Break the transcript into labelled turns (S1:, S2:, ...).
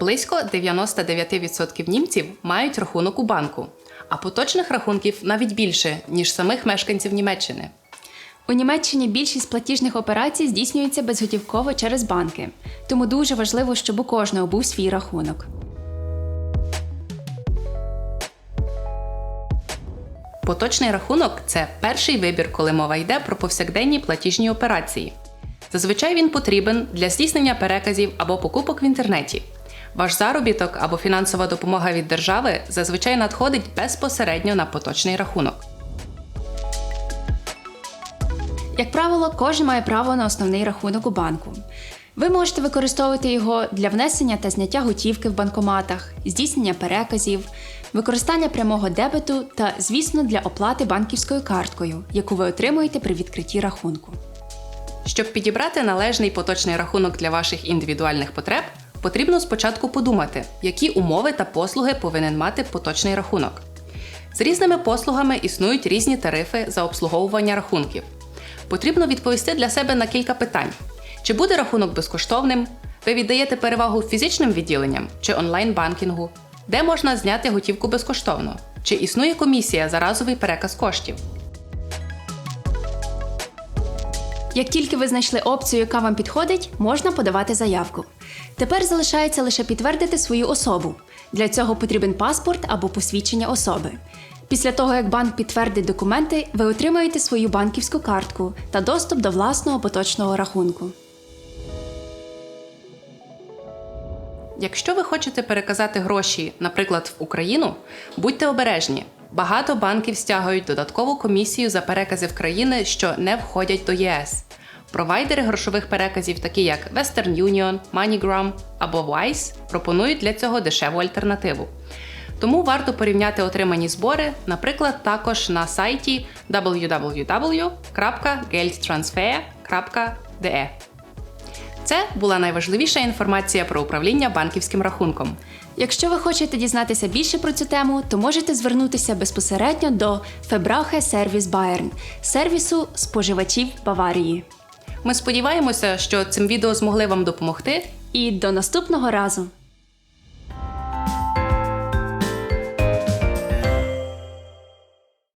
S1: Близько 99% німців мають рахунок у банку, а поточних рахунків навіть більше, ніж самих мешканців Німеччини.
S2: У Німеччині більшість платіжних операцій здійснюється безготівково через банки, тому дуже важливо, щоб у кожного був свій рахунок.
S1: Поточний рахунок це перший вибір, коли мова йде про повсякденні платіжні операції. Зазвичай він потрібен для здійснення переказів або покупок в інтернеті. Ваш заробіток або фінансова допомога від держави зазвичай надходить безпосередньо на поточний рахунок.
S2: Як правило, кожен має право на основний рахунок у банку. Ви можете використовувати його для внесення та зняття готівки в банкоматах, здійснення переказів, використання прямого дебету та, звісно, для оплати банківською карткою, яку ви отримуєте при відкритті рахунку.
S1: Щоб підібрати належний поточний рахунок для ваших індивідуальних потреб, потрібно спочатку подумати, які умови та послуги повинен мати поточний рахунок. З різними послугами існують різні тарифи за обслуговування рахунків. Потрібно відповісти для себе на кілька питань: чи буде рахунок безкоштовним? Ви віддаєте перевагу фізичним відділенням чи онлайн-банкінгу? Де можна зняти готівку безкоштовно? Чи існує комісія за разовий переказ коштів?
S2: Як тільки ви знайшли опцію, яка вам підходить, можна подавати заявку. Тепер залишається лише підтвердити свою особу. Для цього потрібен паспорт або посвідчення особи. Після того, як банк підтвердить документи, ви отримаєте свою банківську картку та доступ до власного поточного рахунку.
S1: Якщо ви хочете переказати гроші, наприклад, в Україну, будьте обережні. Багато банків стягують додаткову комісію за перекази в країни, що не входять до ЄС. Провайдери грошових переказів, такі як Western Union, MoneyGram або Wise, пропонують для цього дешеву альтернативу. Тому варто порівняти отримані збори, наприклад, також на сайті www.geldtransfer.de. Це була найважливіша інформація про управління банківським рахунком.
S2: Якщо ви хочете дізнатися більше про цю тему, то можете звернутися безпосередньо до Фебрахе Service Bayern – сервісу споживачів Баварії.
S1: Ми сподіваємося, що цим відео змогли вам допомогти
S2: І до наступного разу!